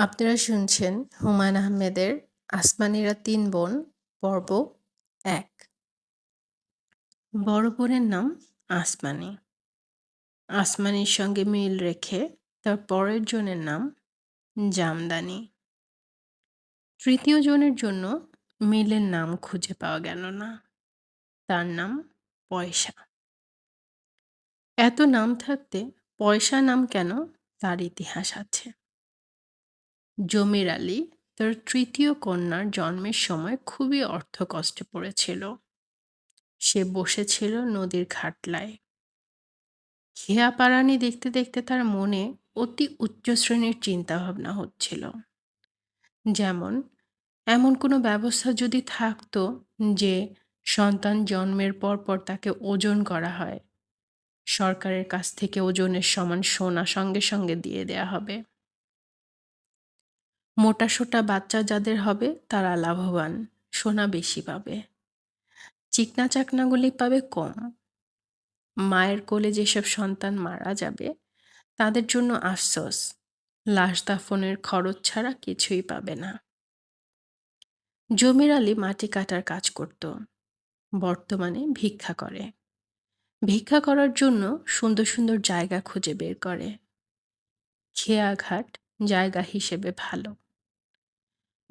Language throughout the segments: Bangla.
আপনারা শুনছেন হুমায়ুন আহমেদের আসমানিরা তিন বোন' পর্ব এক। বড় বোনের নাম আসমানি আসমানির সঙ্গে মিল রেখে তার পরের জনের নাম জামদানি। তৃতীয় জনের জন্য মিলের নাম খুঁজে পাওয়া গেল না। তার নাম পয়সা। এত নাম থাকতে পয়সা নাম কেন তার ইতিহাস আছে। জমির আলী তার তৃতীয় কন্যার জন্মের সময় খুবই অর্থকষ্টে পড়েছিল। সে বসেছিল নদীর ঘাটলায়। খেয়া পারানি দেখতে দেখতে তার মনে অতি উচ্চ শ্রেণির চিন্তাভাবনা হচ্ছিল। যেমন, এমন কোনো ব্যবস্থা যদি থাকতো যে সন্তান জন্মের পর পর তাকে ওজন করা হয়, সরকারের কাছ থেকে ওজনের সমান সোনা সঙ্গে সঙ্গে দিয়ে দেয়া হবে। মোটাসোটা বাচ্চা যাদের হবে, তারা লাভবান, সোনা বেশি পাবে। চিকনা চাকনাগুলি পাবে কম। মায়ের কোলে যেসব সন্তান মারা যাবে, তাদের জন্য আফসোস, লাশ দাফনের খরচ ছাড়া কিছুই পাবে না। জমির আলী মাটি কাটার কাজ করত, বর্তমানে ভিক্ষা করে। ভিক্ষা করার জন্য সুন্দর সুন্দর জায়গা খুঁজে বের করে। খেয়াঘাট জায়গা হিসেবে ভালো।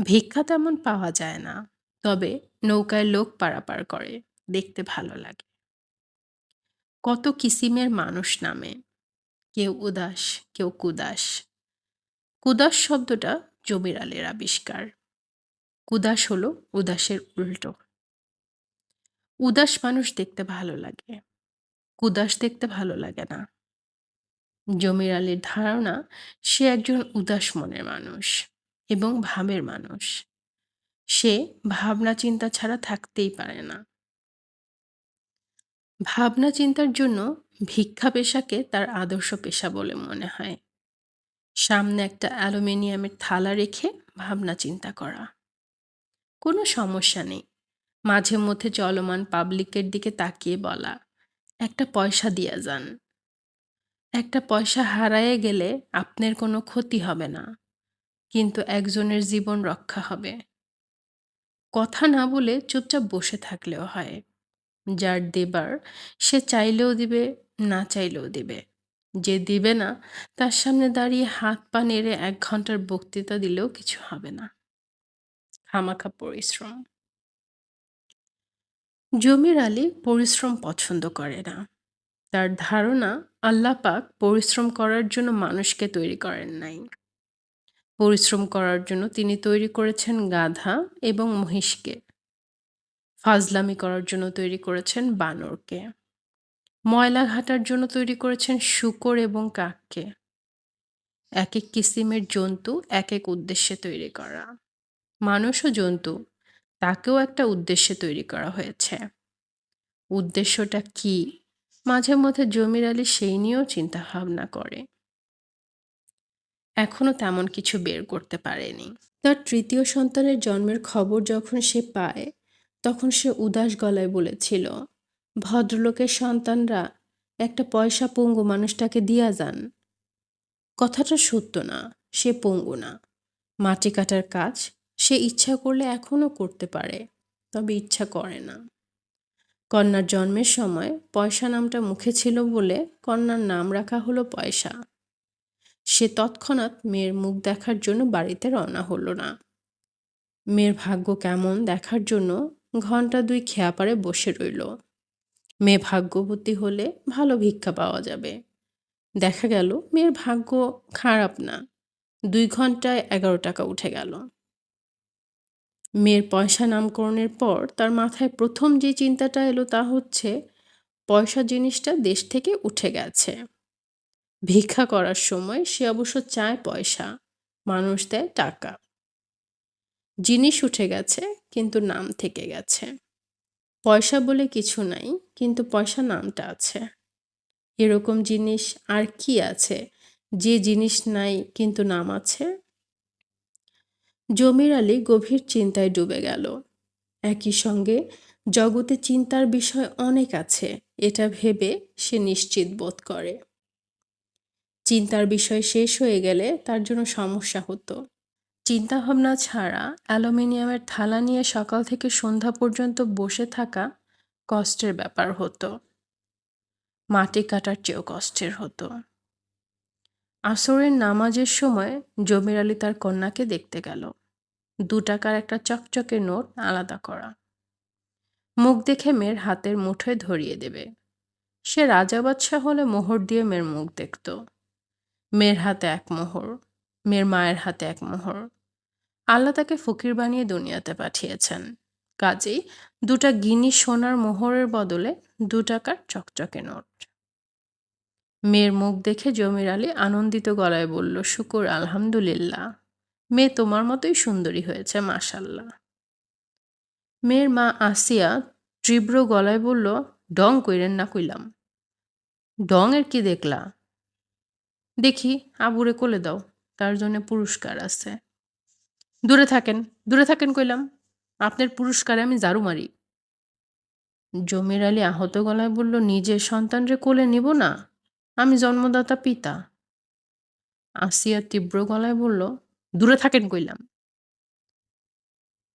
ভিক্ষা তেমন পাওয়া যায় না। তবে নৌকায় লোক পারাপার করে, দেখতে ভালো লাগে। কত কিসিমের মানুষ নামে। কেউ উদাস, কেউ কুদাস। কুদাস শব্দটা জমির আলের আবিষ্কার। কুদাস হলো উদাসের উল্টো। উদাস মানুষ দেখতে ভালো লাগে। কুদাস দেখতে ভালো লাগে না। জমির আলীর ধারণা, সে একজন উদাস মনের মানুষ। এবং ভাবের মানুষ। সে ভাবনা চিন্তা ছাড়া থাকতেই পারে না। ভাবনা চিন্তার জন্য ভিক্ষা পেশাকে তার আদর্শ পেশা বলে মনে হয়। সামনে একটা অ্যালুমিনিয়ামের থালা রেখে ভাবনা চিন্তা করা। কোনো সমস্যা নেই। মাঝে মধ্যে চলমান পাবলিকের দিকে তাকিয়ে বলা, একটা পয়সা দিয়া যান। একটা পয়সা হারায়ে গেলে আপনার কোনো ক্ষতি হবে না। কিন্তু একজনের জীবন রক্ষা হবে। কথা না বলে চুপচাপ বসে থাকলেও হয়। যার দেবার সে চাইলেও দিবে, না চাইলেও দিবে। যে দিবে না, তার সামনে দাঁড়িয়ে হাত পা নেড়ে এক ঘণ্টার বক্তৃতা দিলেও কিছু হবে না। খামাখা পরিশ্রম। জমির আলী পরিশ্রম পছন্দ করে না। তার ধারণা, আল্লাহ পাক পরিশ্রম করার জন্য মানুষকে তৈরি করেন নাই। পরিশ্রম করার জন্য তিনি তৈরি করেছেন গাধা এবং মহিষকে। ফাজলামি করার জন্য তৈরি করেছেন বানরকে। ময়লা ঘাটার জন্য তৈরি করেছেন শুকর এবং কাককে। এক এক কিসিমের জন্তু এক এক উদ্দেশ্যে তৈরি করা। মানুষ ও জন্তু, তাকেও একটা উদ্দেশ্যে তৈরি করা হয়েছে। উদ্দেশ্যটা কি? মাঝে মধ্যে জমির আলী সেই নিয়েও চিন্তা ভাবনা করে। এখনও তেমন কিছু বের করতে পারেনি। তার তৃতীয় সন্তানের জন্মের খবর যখন সে পায়, তখন সে উদাস গলায় বলেছিল, ভদ্রলোকের সন্তানরা একটা পয়সা পঙ্গু মানুষটাকে দিয়া যান। কথাটা সত্য না, সে পঙ্গু না। মাটি কাটার কাজ সে ইচ্ছা করলে এখনও করতে পারে, তবে ইচ্ছা করে না। কন্যার জন্মের সময় পয়সা নামটা মুখে ছিল বলে কন্যার নাম রাখা হলো পয়সা। সে তৎক্ষণাৎ মেয়ের মুখ দেখার জন্য বাড়িতে রওনা হলো না। মেয়ের ভাগ্য কেমন দেখার জন্য ঘণ্টা দুই খেয়া পারে বসে রইল। মেয়ে ভাগ্যবতী হলে ভালো ভিক্ষা পাওয়া যাবে। দেখা গেল মেয়ের ভাগ্য খারাপ না। দুই ঘন্টায় এগারো টাকা উঠে গেল। মেয়ের পয়সা নামকরণের পর তার মাথায় প্রথম যে চিন্তাটা এলো তা হচ্ছে, পয়সা জিনিসটা দেশ থেকে উঠে গেছে। ভিক্ষা করার সময় সে অবশ্য চায় পয়সা, মানুষ দেয় টাকা। জিনিস উঠে গেছে, কিন্তু নাম থেকে গেছে। পয়সা বলে কিছু নাই, কিন্তু পয়সা নামটা আছে। এরকম জিনিস আর কি আছে? যে জিনিস নাই, কিন্তু নাম আছে? জমির আলী গভীর চিন্তায় ডুবে গেল। একই সঙ্গে জগতে চিন্তার বিষয় অনেক আছে, এটা ভেবে সে নিশ্চিত বোধ করে। চিন্তার বিষয় শেষ হয়ে গেলে তার জন্য সমস্যা হতো। চিন্তাভাবনা ছাড়া অ্যালুমিনিয়ামের থালা নিয়ে সকাল থেকে সন্ধ্যা পর্যন্ত বসে থাকা কষ্টের ব্যাপার হতো। মাটি কাটার চেয়েও কষ্টের হতো। আসরের নামাজের সময় জমির আলী তার কন্যাকে দেখতে গেল। দু টাকার একটা চকচকে নোট আলাদা করা। মুখ দেখে মেয়ের হাতের মুঠোয় ধরিয়ে দেবে। সে রাজা বাদশাহ হলে মোহর দিয়ে মেয়ের মুখ দেখত। মেয়ের হাতে এক মোহর, মেয়ের মায়ের হাতে এক মোহর। আল্লাহ তাকে ফকির বানিয়ে দুনিয়াতে পাঠিয়েছেন। কাজেই দুটা গিনি সোনার মোহরের বদলে দু টাকার চকচকে নোট। মেয়ের মুখ দেখে জমির আলী আনন্দিত গলায় বলল, শুকুর, আলহামদুলিল্লাহ। মেয়ে তোমার মতোই সুন্দরী হয়েছে, মাশাল্লাহ। মেয়ের মা আসিয়া তীব্র গলায় বলল, ডং কইরেন না কইলাম। ডং এর কি দেখলা? দেখি আবুরে কোলে দাও, তার জন্য পুরস্কার আছে। দূরে থাকেন দূরে থাকেন কইলাম, আপনার পুরস্কারে আমি জারু মারি। জমির আলী আহত গলায় বলল, নিজের সন্তানরে কোলে নিব না, আমি জন্মদাতা পিতা। আসিয়া তীব্র গলায় বলল, দূরে থাকেন কইলাম।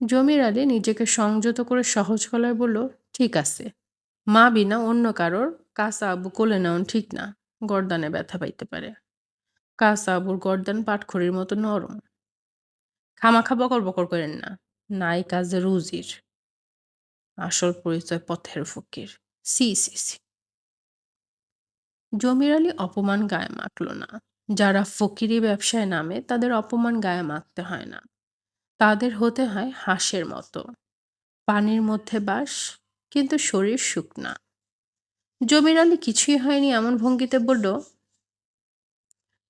জমির আলী নিজেকে সংযত করে সহজ গলায় বলল, ঠিক আছে, মা বিনা অন্য কারোর কাসা আবু কোলে নেওয়ান ঠিক না, গর্দানে ব্যথা পাইতে পারে। কাসা আবুর গর্দান পাটখড়ির মতো নরম। খামাখা বকর বকর করেন না, নাই কাজে রুজির। আসল পরিচয় পথের ফকির। C C C. জমির আলী অপমান গায়ে মাখল না। যারা ফকিরি ব্যবসায় নামে, তাদের অপমান গায়ে মাখতে হয় না। তাদের হতে হয় হাঁসের মতো। পানির মধ্যে বাস, কিন্তু শরীর শুকনা। জমির আলী কিছুই হয়নি এমন ভঙ্গিতে বলল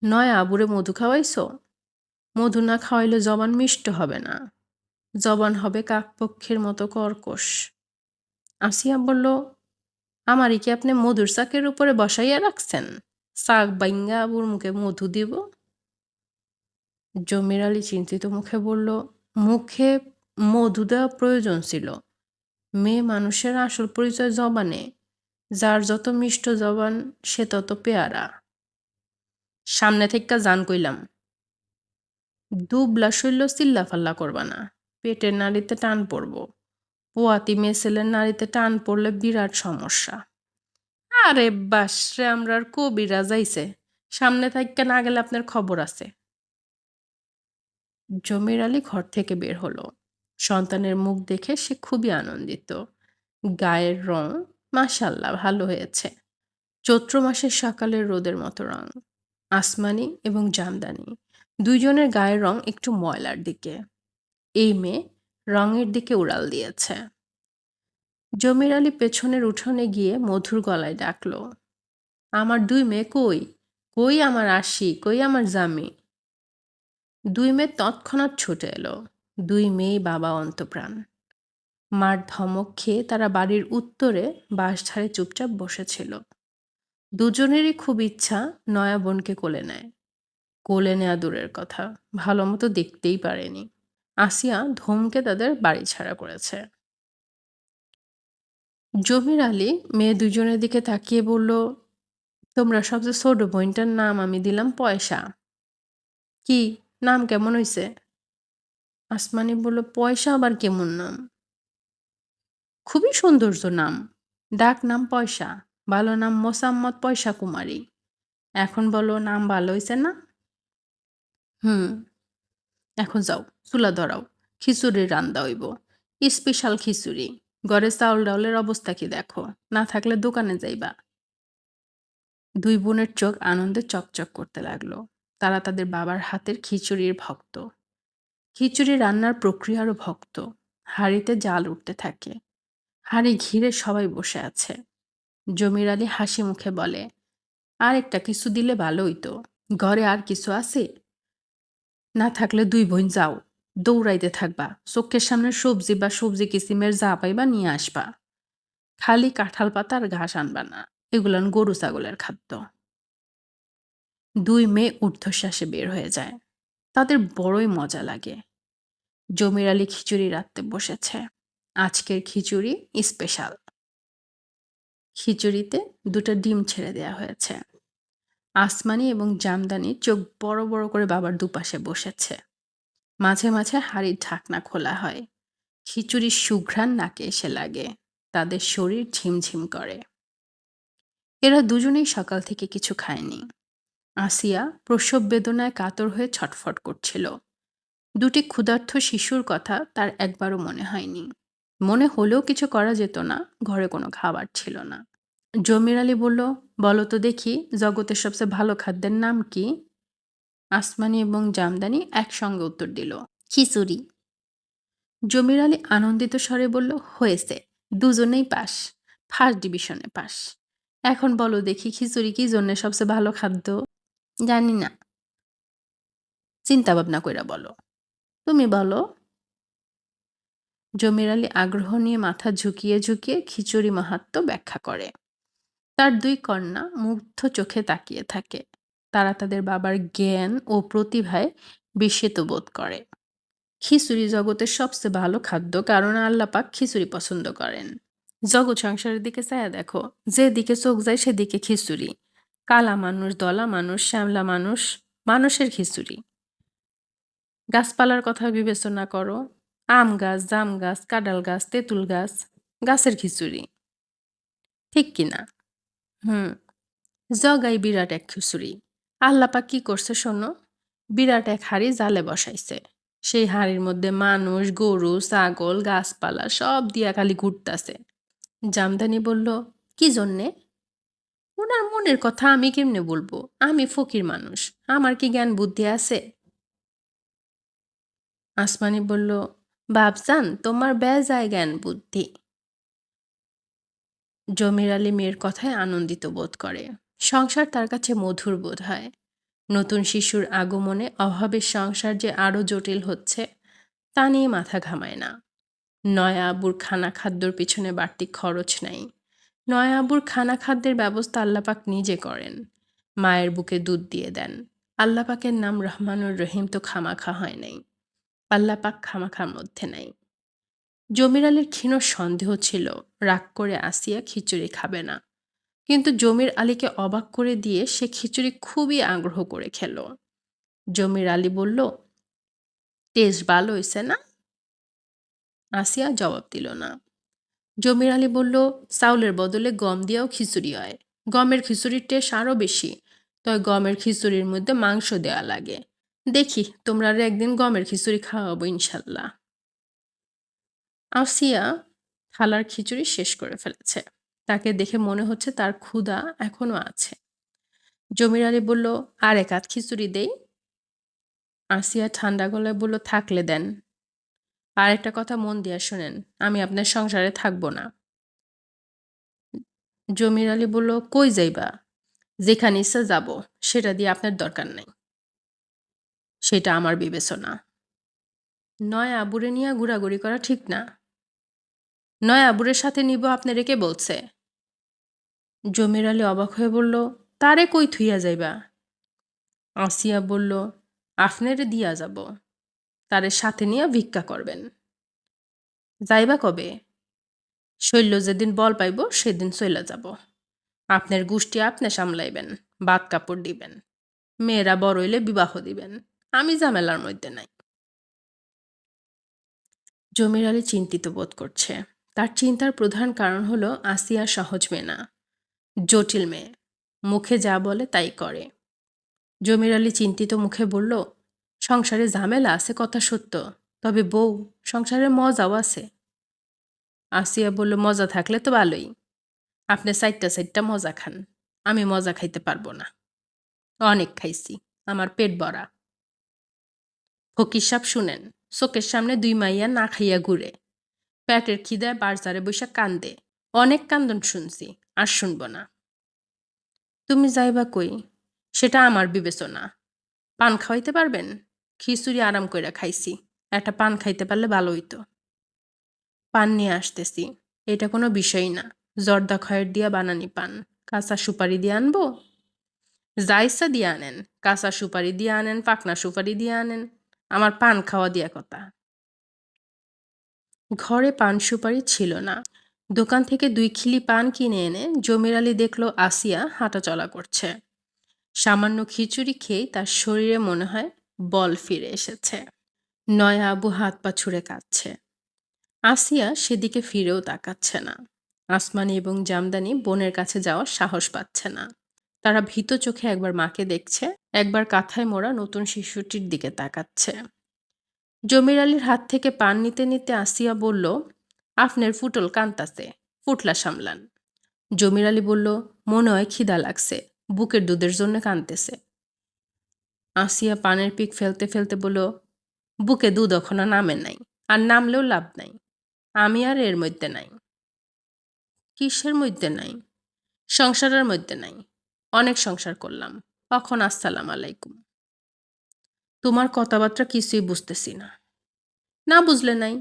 নয় আবুরে মধু খাওয়াইছ? মধু না খাওয়াইলে জবান মিষ্ট হবে না। জবান হবে কাকপক্ষের মতো কর্কশ। আসিয়া বলল, আমারই কি আপনি মধুর চাকের উপরে বসাইয়া রাখছেন? শাক বাইঙ্গা আবুর মুখে মধু দিব? জমির আলী চিন্তিত মুখে বলল, মুখে মধু দেওয়া প্রয়োজন ছিল। মেয়ে মানুষের আসল পরিচয় জবানে। যার যত মিষ্ট জবান, সে তত পেয়ারা। সামনে থেকে জান কইলাম, দুবলা শৈল চিল্লা ফাল্লা করবা না, পেটের নাড়িতে টান পড়ব, পোয়াতি মেসেলের নাড়িতে টান পড়লে বিরাট সমস্যা। আরে বাস রে আমরার কবিরা যাইছে, সামনে থাকতে না গেলে আপনার খবর আছে। জমির আলী ঘর থেকে বের হলো। সন্তানের মুখ দেখে সে খুবই আনন্দিত। গায়ের রং মাশাল্লাহ ভালো হয়েছে। চৈত্র মাসের সকালের রোদের মতো রং। আসমানি এবং জামদানি। দুইজনের গায়ের রং একটু ময়লার দিকে। এই মেয়ে রঙের দিকে উড়াল দিয়েছে। জমির আলী পেছনের উঠোনে গিয়ে মধুর গলায় ডাকল, আমার দুই মেয়ে কই? কই আমার আশি কই আমার জামি? দুই মেয়ে তৎক্ষণাৎ ছুটে এলো। দুই মেয়ে বাবা অন্তপ্রাণ। মার ধমক খেয়ে তারা বাড়ির উত্তরে বাঁশঝাড়ে চুপচাপ বসেছিল। দুজনেরই খুব ইচ্ছা নয়া বোনকে কোলে নেয়। কোলে নেয়া দূরের কথা, ভালো মতো দেখতেই পারেনি। আসিয়া ধমকে তাদের বাড়ি ছাড়া করেছে। জমির আলী মেয়ে দুজনের দিকে তাকিয়ে বলল, তোমরা সবচেয়ে ছোট বোনটার নাম আমি দিলাম পয়সা। কি? নাম কেমন হইছে? আসমানি বলল, পয়সা আবার কেমন নাম? খুবই সৌন্দর্য নাম। ডাক নাম পয়সা। ভালো নাম মোসাম্মদ পয়সা কুমারী এখন বলো নাম ভালো হয়েছে না? হুম, এখন যাও, চুলা ধরাও, খিচুড়ি রান্দা হইব। স্পেশাল খিচুড়ি, ঘরে চাউল ডাউলের অবস্থা কি দেখো? না থাকলে দোকানে যাইবা। দুই বোনের চোখ আনন্দে চকচক করতে লাগল। তারা তাদের বাবার হাতের খিচুড়ির ভক্ত। খিচুড়ি রান্নার প্রক্রিয়ারও ভক্ত। হাঁড়িতে জাল উঠতে থাকে। হাঁড়ি ঘিরে সবাই বসে আছে। জমির আলী হাসি মুখে বলে, আর একটা কিছু দিলে ভালোই তো। ঘরে আর কিছু আছে? না থাকলে দুই বোন যাও, দৌড়াইতে থাকবা, চোখের সামনে সবজি বা সবজি কিসিমের যা পাইবা নিয়ে আসবা। খালি কাঁঠাল পাতা আর ঘাস আনবা না এগুলান গরু ছাগলের খাদ্য। দুই মেয়ে ঊর্ধ্বশ্বাসে বের হয়ে যায়। তাদের বড়ই মজা লাগে। জমির আলী খিচুড়ি রাখতে বসেছে। আজকের খিচুড়ি স্পেশাল। খিচুড়িতে দুটো ডিম ছেড়ে দেওয়া হয়েছে। আসমানি এবং জামদানি চোখ বড় বড় করে বাবার দুপাশে বসেছে। মাঝে মাঝে হাড়ির ঢাকনা খোলা হয়। খিচুড়ির সুঘ্রাণ নাকে এসে লাগে। তাদের শরীর ঝিমঝিম করে। এরা দুজনেই সকাল থেকে কিছু খায়নি। আসিয়া প্রসব বেদনায় কাতর হয়ে ছটফট করছিল। দুটি ক্ষুধার্ত শিশুর কথা তার একবারও মনে হয়নি। মনে হলেও কিছু করা যেত না, ঘরে কোনো খাবার ছিল না। জমির আলী বলল, বলো তো দেখি, জগতের সবচেয়ে ভালো খাদ্যের নাম কি? আসমানি এবং জামদানি একসঙ্গে উত্তর দিল, খিচুড়ি। জমির আলী আনন্দিত স্বরে বলল, হয়েছে, দুজনেই পাস ফার্স্ট ডিভিশনে পাস। এখন বলো দেখি খিচুড়ি কি জন্য সবচেয়ে ভালো খাদ্য? জানি না। চিন্তা ভাবনা কইরা বলো। তুমি বলো। জমির আলী আগ্রহ নিয়ে মাথা ঝুঁকিয়ে ঝুঁকিয়ে খিচুড়ি মাহাত্ম্য ব্যাখ্যা করে। তার দুই কন্যা মুগ্ধ চোখে তাকিয়ে থাকে। তারা তাদের বাবার জ্ঞান ও প্রতিভায় বিস্মিত বোধ করে। খিচুড়ি জগতের সবচেয়ে ভালো খাদ্য কারণ আল্লাপাক খিচুড়ি পছন্দ করেন। জগৎ সংসারের দিকে চায়া দেখো, যেদিকে চোখ যায় সেদিকে খিচুড়ি। কালা মানুষ, দলা মানুষ, শ্যামলা মানুষ, মানুষের খিচুড়ি। গাছপালার কথা বিবেচনা করো আম গাছ, জাম গাছ, কাঁঠাল গাছ, তেঁতুল গাছ, গাছের খিচুড়ি। ঠিক কিনা হুম, জগাই বিরাট এক খিচুড়ি। আল্লাপা কি করছে শোনো? বিরাট এক হাড়ি জালে বসাইছে। সেই হাড়ির মধ্যে মানুষ, গরু, ছাগল, গাছপালা সব দিয়া খালি ঘুরতাছে। জামদানি বলল, কি জন্যে? ওনার মনের কথা আমি কেমনে বলব? আমি ফকির মানুষ। আমার কি জ্ঞান বুদ্ধি আছে? আসমানি বলল বাপজান তোমার বেজায় জ্ঞান বুদ্ধি। জমির আলী মেয়ের কথায় আনন্দিত বোধ করে। সংসার তার কাছে মধুর বোধ হয়। নতুন শিশুর আগমনে অভাবের সংসার যে আরও জটিল হচ্ছে, তা নিয়ে মাথা ঘামায় না। নয়া আবুর খানা খাদ্যর পিছনে বাড়তি খরচ নাই। নয়া আবুর খানা খাদ্যের ব্যবস্থা আল্লাপাক নিজে করেন। মায়ের বুকে দুধ দিয়ে দেন। আল্লাপাকের নাম রহমানুর রহিম তো খামাখা হয় নাই। আল্লাপাক খামাখার মধ্যে নাই। জমির আলীর ক্ষীণ সন্দেহ ছিল, রাগ করে আসিয়া খিচুড়ি খাবে না। কিন্তু জমির আলীকে অবাক করে দিয়ে সে খিচুড়ি খুবই আগ্রহ করে খেল। জমির আলী বলল, টেস্ট ভালো হয়েছে না? আসিয়া জবাব দিল না। জমির আলী বলল, চাউলের বদলে গম দিয়েও খিচুড়ি হয়। গমের খিচুড়ির টেস্ট আরও বেশি। তবে গমের খিচুড়ির মধ্যে মাংস দেওয়া লাগে। দেখি, তোমরা আর একদিন গমের খিচুড়ি খাওয়াবো, ইনশাল্লাহ। আসিয়া থালার খিচুড়ি শেষ করে ফেলেছে। তাকে দেখে মনে হচ্ছে তার ক্ষুধা এখনও আছে। জমির আলী বলল, আর এক হাত খিচুড়ি দেই? আসিয়া ঠান্ডা গলায় বলল, থাকলে দেন। আর একটা কথা মন দিয়া শোনেন, আমি আপনার সংসারে থাকব না। জমির আলী বলল, কই যাইবা? যেখানে ইচ্ছা যাব, সেটা দিয়ে আপনার দরকার নাই। সেটা আমার বিবেচনা। নয়, আবুরে নিয়ে ঘোরাঘুরি করা ঠিক না। নয়, আবুরের সাথে নিব আপনি রেখে বলছে? জমির আলী অবাক হয়ে বলল, তারে কই থুইয়া যাইবা? আসিয়া বলল, আপনারে দিয়া যাব। তারে সাথে নিয়ে ভিক্ষা করবেন। যাইবা কবে? শৈল্য যেদিন বল পাইব, সেদিন চইলা যাব। আপনার গোষ্ঠী আপনি সামলাইবেন বাদ কাপড় দিবেন। মেয়েরা বড় হইলে বিবাহ দিবেন। আমি ঝামেলার মধ্যে নাই। জমির আলী চিন্তিত বোধ করছে। তার চিন্তার প্রধান কারণ হলো আসিয়া সহজ মেয়ে না। জটিল মেয়ে। মুখে যা বলে তাই করে। জমির আলী চিন্তিত মুখে বলল, সংসারে ঝামেলা আছে, কথা সত্য। তবে বউ, সংসারে মজাও আছে। আসিয়া বলল, মজা থাকলে তো ভালোই। আপনি সাইডটা সাইডটা মজা খান। আমি মজা খাইতে পারব না। অনেক খাইছি। আমার পেট ভরা। ফকির সাপ শুনেন, চোখের সামনে দুই মাইয়া না খাইয়া ঘুরে। পেটের খিদায় বাজারে বৈশা কান্দে। অনেক কান্দন শুনছি, আর শুনব না। তুমি যাইবা কই? সেটা আমার বিবেচনা। পান খাওয়াইতে পারবেন? খিচুড়ি আরাম কইরা খাইছি, একটা পান খাইতে পারলে ভালো হইতো। পান নিয়ে আসতেছি, এটা কোনো বিষয় না। জর্দা খয়ের দিয়া বানানি পান, কাঁচা সুপারি দিয়ে আনব? জাইসা দিয়ে আনেন, কাঁচা সুপারি দিয়ে আনেন পাকনা সুপারি দিয়ে আনেন। আমার পান খাওয়া দিয়া কথা। ঘরে পান সুপারি ছিল না। দোকান থেকে দুই খিলি পান কিনে এনে জমির আলী দেখল আসিয়া হাঁটাচলা করছে। সামান্য খিচুড়ি খেয়ে তার শরীরে মনে হয় বল ফিরে এসেছে। নয়া আবু হাত পা ছুঁড়ে কাঁদছে। আসিয়া সেদিকে ফিরেও তাকাচ্ছে না। আসমানি এবং জামদানি বোনের কাছে যাওয়ার সাহস পাচ্ছে না। তারা ভীত চোখে একবার মাকে দেখছে, একবার কাঁথায় মোড়া নতুন শিশুটির দিকে তাকাচ্ছে। জমির আলীর হাত থেকে পান নিতে নিতে আসিয়া বলল, আফনের ফুটল কান্তাছে, ফুটলা সামলান। জমির আলী বলল মনে হয় খিদা লাগছে, বুকের দুধের জন্য কানতেছে। আসিয়া পানের পিক ফেলতে ফেলতে বলল, বুকে দুধ এখনও নামে নাই, আর নামলেও লাভ নাই। আমি আর এর মধ্যে নাই। কিসের মধ্যে নাই? সংসারের মধ্যে নাই। অনেক সংসার করলাম। কখন আসসালাম আলাইকুম। তোমার কথাবার্তা কিছুই বুঝতেছি না। না বুঝলে নাই।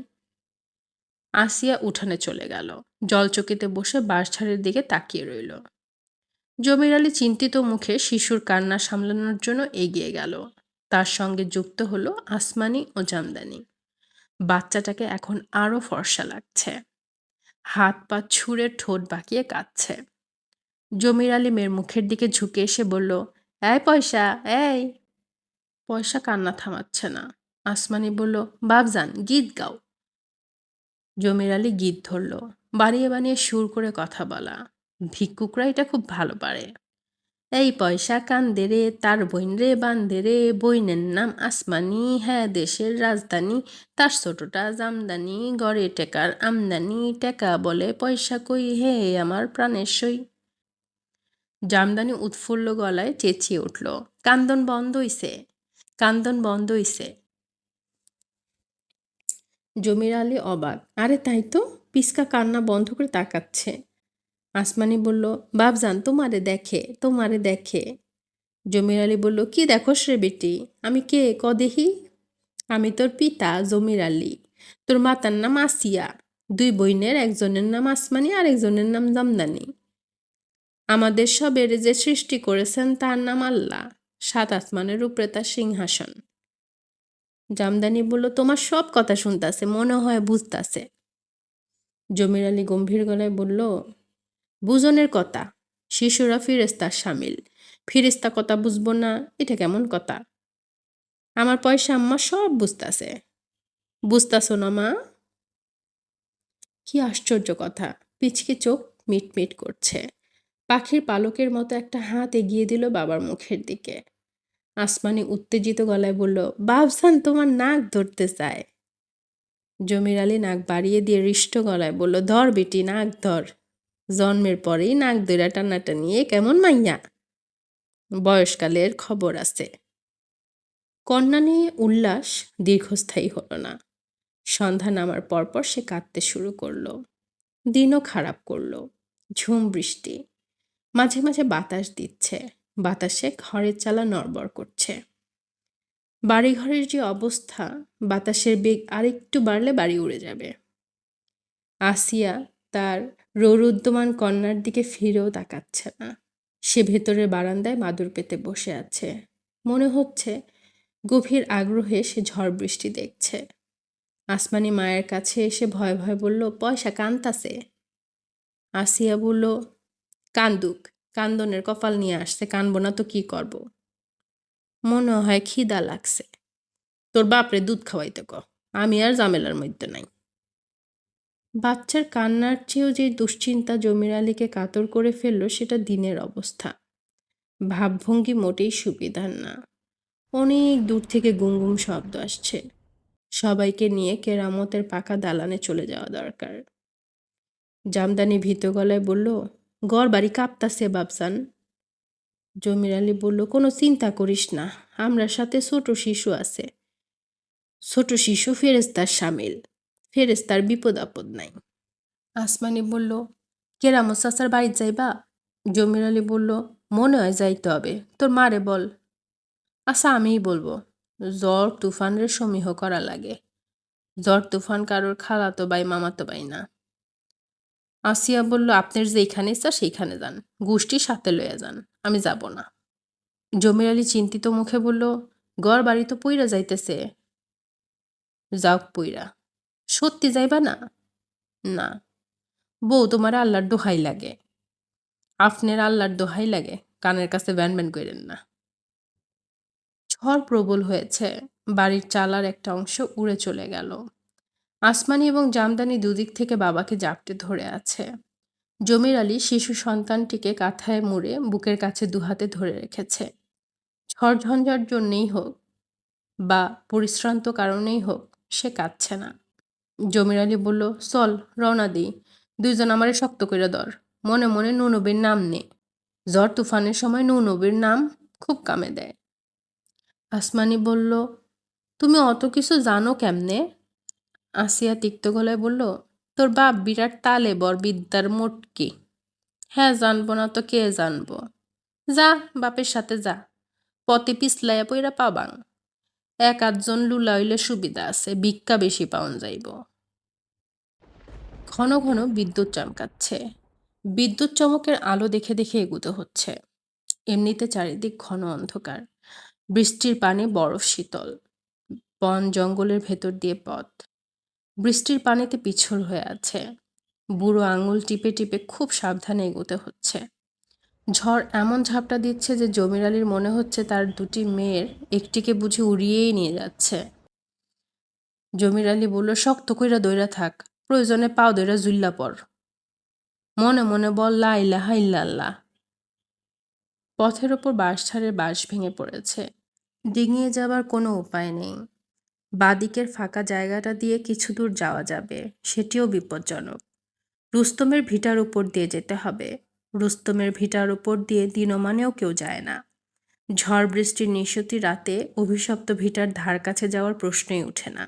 আসিয়া উঠানে চলে গেল। জলচকিতে বসে বাঁশঝাড়ের দিকে তাকিয়ে রইল। জমির আলী চিন্তিত মুখে শিশুর কান্না সামলানোর জন্য এগিয়ে গেল। তার সঙ্গে যুক্ত হলো আসমানি ও জামদানি। বাচ্চাটাকে এখন আরও ফর্সা লাগছে। হাত পা ছুঁড়ে ঠোঁট বাঁকিয়ে কাঁদছে। জমির আলী মেয়ের মুখের দিকে ঝুঁকে এসে বলল, এই পয়সা এই। পয়সা কান্না থামাচ্ছে না। আসমানি বলল বাবজান গীত গাও। জমির আলী গীত ধরল, বানিয়ে বানিয়ে সুর করে কথা বলা। ভিক্ষুকরা এটা খুব ভালো পারে। এই পয়সা কান্দে রে, তার বইন রে বান্দে রে, বইনের নাম আসমানি হ্যাঁ দেশের রাজধানী। তার ছোটটা জামদানি, গড়ে টেকার আমদানি। টেকা বলে পয়সা কই, হে, আমার প্রাণের সই। জামদানি উৎফুল্ল গলায় চেঁচিয়ে উঠল, কান্দন বন্ধ হইছে, কান্দন বন্ধ হইছে। জমির আলী অবাক, আরে তাই তো, পিসকা কান্না বন্ধ করে তাকাচ্ছে। আসমানি বলল বাবজান তোমারে দেখে তোমারে দেখে। জমির আলী বলল, কি দেখোস রে বেটি, আমি কে ক দেখি আমি তোর পিতা, জমির আলী, তোর মাতার নাম আসিয়া, দুই বইনের একজনের নাম আসমানি আর একজনের নাম জামদানি। আমাদের সবের যে সৃষ্টি করেছেন তার নাম আল্লাহ। সাত আসমানের উপরে তার সিংহাসন। জামদানি বলল, তোমার সব কথা শুনতাছে, মনে হয় বুঝতাছে। জমির আলী গম্ভীর গলায় বলল বুজনের কথা, শিশুরা ফিরেস্তার সামিল। ফিরিস্তা কথা বুঝব না, এটা কেমন কথা? আমার পয়সা আম্মা সব বুঝতাছে। বুঝতাছো না মা? কি আশ্চর্য কথা, পিচকে চোখ মিটমিট করছে। পাখির পালকের মতো একটা হাত এগিয়ে দিল বাবার মুখের দিকে। আসমানি উত্তেজিত গলায় বলল বাবসান তোমার নাক ধরতে চায়। জমির আলী নাক বাড়িয়ে দিয়ে হৃষ্ট গলায় বলল, ধর বেটি, নাক ধর। জন্মের পরেই নাক দৈরা টানাটা নিয়ে কেমন মাইয়া? বয়সকালের খবর আছে। কন্যা নিয়ে উল্লাস দীর্ঘস্থায়ী হলো না। সন্ধ্যা নামার পরপর সে কাঁদতে শুরু করল। দিনও খারাপ করল। ঝুম বৃষ্টি। মাঝে মাঝে বাতাস দিচ্ছে। বাতাসে ঘরের চালা নড়বড় করছে। বাড়িঘরের যে অবস্থা, বাতাসের বেগ আরেকটু বাড়লে বাড়ি উড়ে যাবে। আসিয়া তার রৌরুদ্যমান কন্যার দিকে ফিরেও তাকাচ্ছে না। সে ভেতরের বারান্দায় মাদুর পেতে বসে আছে। মনে হচ্ছে গভীর আগ্রহে সে ঝড় বৃষ্টি দেখছে। আসমানি মায়ের কাছে এসে ভয় ভয় বলল, পয়সা কান্তাসে আসিয়া বলল কান্দুক, কান্দনের কপাল নিয়ে আসছে, কানবো না তো কি করব? মনে হয় খিদা লাগছে। তোর বাপরে দুধ খাওয়াইতে ক, আমি আর জামেলার মধ্যে নাই। বাচ্চার কান্নার চেয়েও যে দুশ্চিন্তা জমির আলীকে কাতর করে ফেলল, সেটা দিনের অবস্থা। ভাবভঙ্গি মোটেই সুবিধার না। অনেক দূর থেকে গুমগুম শব্দ আসছে। সবাইকে নিয়ে কেরামতের পাকা দালানে চলে যাওয়া দরকার। জামদানি ভীত গলায় বলল গড় বাড়ি কাঁপতাছে বাবসান জমির আলী বলল, কোনো চিন্তা করিস না, আমরা সাথে ছোট শিশু আছে। ছোট শিশু ফেরেস্তার সামিল ফেরেস্তার বিপদ আপদ নাই। আসমানি বলল, কেরামত চাচার বাড়ি যাইবা? জমির আলী বলল, মনে হয় যাইতে হবে, তোর মারে বল। আচ্ছা আমিই বলব, জ্বর তুফানের সমীহ করা লাগে। জ্বর তুফান কারোর খালাতো বাই মামাতো বাই না। আসিয়া বলল, আপনার যেইখানে ইচ্ছা, সেইখানে যান। গোষ্ঠী সাথে লইয়া যান। আমি যাব না। জমির আলী চিন্তিত মুখে বলল গড় বাড়ি তো পইরা যাইতেছে। যাওক পইরা সত্যি যাইবা না? না। বউ তোমার আল্লাহর দোহাই লাগে। আপনার আল্লাহর দোহাই লাগে। কানের কাছে ব্যান ব্যান করেন না। ঝড় প্রবল হয়েছে। বাড়ির চালার একটা অংশ উড়ে চলে গেল। আসমানি এবং জামদানি দুদিক থেকে বাবাকে জাপটে ধরে আছে। জমির আলী শিশু সন্তানটিকে কাঁথায় মুড়ে বুকের কাছে দুহাতে ধরে রেখেছে। ঝড় ঝঞ্ঝার জন্যেই হোক বা পরিশ্রান্ত কারণেই হোক, সে কাঁদছে না। জমির আলী বলল, চল, রওনা দিই। দুইজন আমারে শক্ত করে দর মনে মনে নুনবীর নাম নে। ঝড় তুফানের সময় নুনবীর নাম খুব কামে দেয়। আসমানি বলল, তুমি অত কিছু জানো কেমনে? আসিয়া তিক্ত গলায় বলল, তোর বাপ বিরাট তালে বর বিদ্যার মোটকি। হ্যাঁ জানব না তো কে জানব? যা, বাপের সাথে যা। পথে পিছলাইয়া পইরা পাবাং। এক আধজন লুলা হইলে সুবিধা আছে, ভিক্ষা বেশি পাওন যাইব। ঘন ঘন বিদ্যুৎ চমকাচ্ছে। বিদ্যুৎ চমকের আলো দেখে দেখে এগুতে হচ্ছে। এমনিতে চারিদিক ঘন অন্ধকার। বৃষ্টির পানি বরফ শীতল। বন জঙ্গলের ভেতর দিয়ে পথ। বৃষ্টির পানিতে পিছল হয়ে আছে। বুড়ো আঙুল টিপে টিপে খুব সাবধানে এগোতে হচ্ছে। ঝড় এমন ঝাপটা দিচ্ছে যে জমির আলীর মনে হচ্ছে তার দুটি মেয়ের একটিকে বুঝি উড়িয়েই নিয়ে যাচ্ছে। জমির আলী বলল, শক্ত কইরা দৈরা থাক, প্রয়োজনে পাও দৈরা জুল্লা পর। মনে মনে বল, লা ইলাহা ইল্লাল্লাহ। পথের ওপর বাঁশঝাড়ের বাঁশ ভেঙে পড়েছে। ডিঙিয়ে যাবার কোনো উপায় নেই। বাদিকের ফাঁকা জায়গাটা দিয়ে কিছু দূর যাওয়া যাবে, সেটিও বিপজ্জনক। রুস্তমের ভিটার উপর দিয়ে যেতে হবে। রুস্তমের ভিটার উপর দিয়ে দিনমানেও কেউ যায় না। ঝড় বৃষ্টির নিশতি রাতে অভিশপ্ত ভিটার ধার কাছে যাওয়ার প্রশ্নই ওঠে না।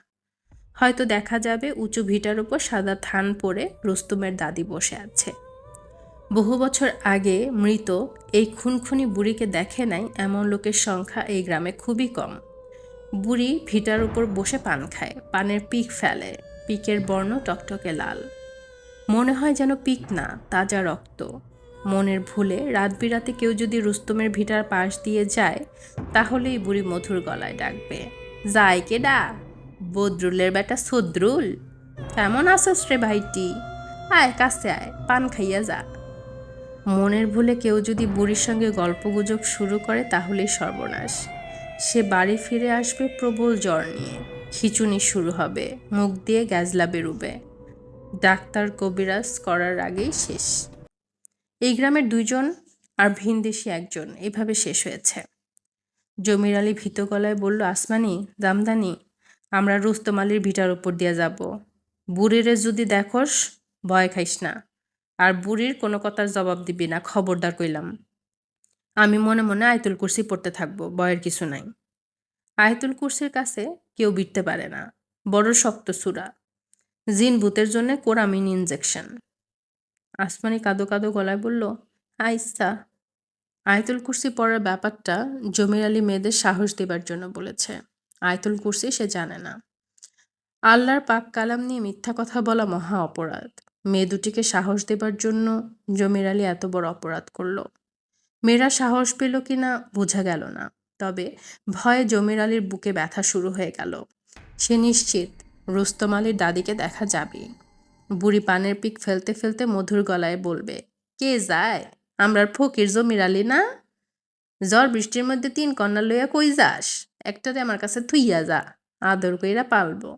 হয়তো দেখা যাবে উঁচু ভিটার উপর সাদা থান পরে রুস্তমের দাদি বসে আছে। বহু বছর আগে মৃত এই খুনখুনি বুড়িকে দেখে নাই এমন লোকের সংখ্যা এই গ্রামে খুবই কম। বুড়ি ভিটার উপর বসে পান খায়, পানের পিক ফেলে, পিকের বর্ণ টকটকে লাল। মনে হয় যেন পিক না, তাজা রক্ত। মনের ভুলে রাত বিরাতে কেউ যদি রুস্তমের ভিটার পাশ দিয়ে যায়, তাহলেই বুড়ি মধুর গলায় ডাকবে, যায় কে ডা বদরুলের বেটা সদ্রুল? কেমন আছস রে ভাইটি? আয়, কাছে আয়, পান খাইয়া যা। মনের ভুলে কেউ যদি বুড়ির সঙ্গে গল্পগুজব শুরু করে, তাহলেই সর্বনাশ। সে বাড়ি ফিরে আসবে প্রবল জ্বর নিয়ে। খিচুনি শুরু হবে। মুখ দিয়ে গ্যাজলা বেরুবে। ডাক্তার কবিরাজ করার আগেই শেষ। এই গ্রামের দুইজন আর ভিনদেশি একজন, এভাবে শেষ হয়েছে। জমির আলী ভীত গলায় বলল, আসমানি, দামদানি, আমরা রুস্তম আলীর ভিটার উপর দিয়ে যাব। বুড়িরে যদি দেখোস, ভয় খাইস না। আর বুড়ির কোনো কথার জবাব দিবি না। খবরদার কইলাম। আমি মনে মনে আয়তুল কুরসি পড়তে থাকব, বয়ের কিছু নাই। আয়তুল কুরসির কাছে কেউ বিটতে পারে না। বড় শক্ত সুরা। জিন ভূতের জন্য কোরামিন ইনজেকশন আসমানি কাদো কাদো গলায় বলল আইসা আয়তুল কুরসি পড়ার ব্যাপারটা জমির আলী মেয়েদের সাহস দেবার জন্য বলেছে। আয়তুল কুরসি সে জানে না। আল্লাহর পাক কালাম নিয়ে মিথ্যা কথা বলা মহা অপরাধ। মেয়ে দুটিকে সাহস দেবার জন্য জমির আলী এত বড় অপরাধ করল। মেয়েরা সাহস পেল কি না বোঝা গেল না। তবে ভয়ে জমির আলীর বুকে ব্যথা শুরু হয়ে গেল। সে নিশ্চিত রুস্তম আলীর দাদিকে দেখা যাবে। বুড়ি পানের পিক ফেলতে ফেলতে মধুর গলায় বলবে, কে যায়? আমরার ফকির জমির আলী না? ঝড় বৃষ্টির মধ্যে তিন কন্যা লইয়া কই যাস? একটাতে আমার কাছে থুইয়া যা, আদর কইরা পালবো।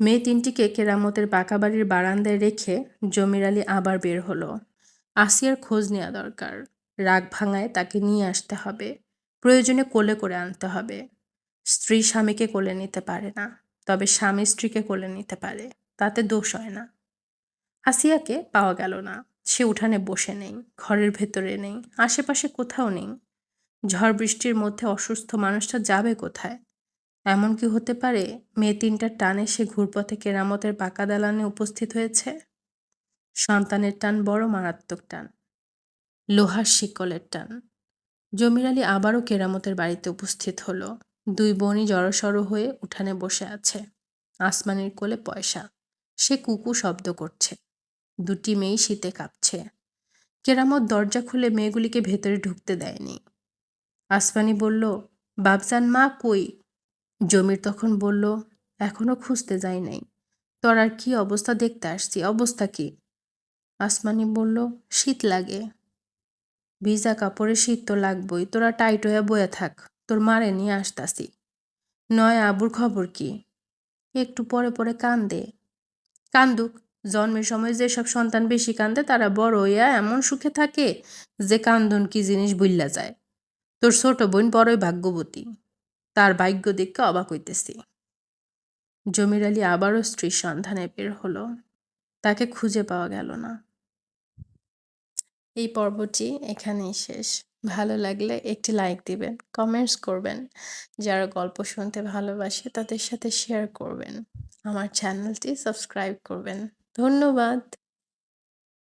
মেয়ে তিনটিকে কেরামতের পাকা বাড়ির বারান্দায় রেখে জমির আলী আবার বের হলো। আসিয়ার খোঁজ নেওয়া দরকার। রাগ ভাঙায় তাকে নিয়ে আসতে হবে। প্রয়োজনে কোলে করে আনতে হবে। স্ত্রী স্বামীকে কোলে নিতে পারে না, তবে স্বামী স্ত্রীকে কোলে নিতে পারে, তাতে দোষ হয় না। আসিয়াকে পাওয়া গেল না। সে উঠানে বসে নেই, ঘরের ভেতরে নেই, আশেপাশে কোথাও নেই। ঝড় বৃষ্টির মধ্যে অসুস্থ মানুষটা যাবে কোথায়? এমন কি হতে পারে? মেয়ে তিনটার টানে সে ঘুরপথে কেরামতের পাকা দালানে উপস্থিত হয়েছে? সন্তানের টান বড় মারাত্মক টান। লোহার শিকলের টান। জমির আলী আবারও কেরামতের বাড়িতে উপস্থিত হলো। দুই বোনই জড়সড় হয়ে উঠানে বসে আছে। আসমানের কোলে পয়সা। সে কুকু শব্দ করছে। দুটি মেয়েই শীতে কাঁপছে। কেরামত দরজা খুলে মেয়েগুলিকে ভেতরে ঢুকতে দেয়নি। আসমানি বলল বাবজান মা কই? জমির তখন বলল, এখনও খুঁজতে যাই নাই। তোর আর কি অবস্থা দেখতে আসছি। অবস্থা কি? আসমানি বলল, শীত লাগে। ভিজা কাপড়ে শীত তো লাগবই। তোরা টাইট হয়ে বয়ে থাক। তোর মারে নিয়ে আসতাছি। নয় আবুর খবর কি? একটু পরে পরে কান্দে। কান্দুক। জন্মের সময় যেসব সন্তান বেশি কান্দে, তারা বড় হইয়া এমন সুখে থাকে যে কান্দন কি জিনিস বইল্লা যায়। তোর ছোট বোন বড়ই ভাগ্যবতী। তার ভাগ্য দেখে অবাক হইতেছি। জমির আলী আবারও স্ত্রীর সন্ধানে বের হলো। তাকে খুঁজে পাওয়া গেল না। এই পর্বটি এখানেই শেষ। ভালো লাগলে একটি লাইক দিবেন কমেন্টস করবেন। যারা গল্প শুনতে ভালোবাসে তাদের সাথে শেয়ার করবেন। আমার চ্যানেলটি সাবস্ক্রাইব করবেন। ধন্যবাদ।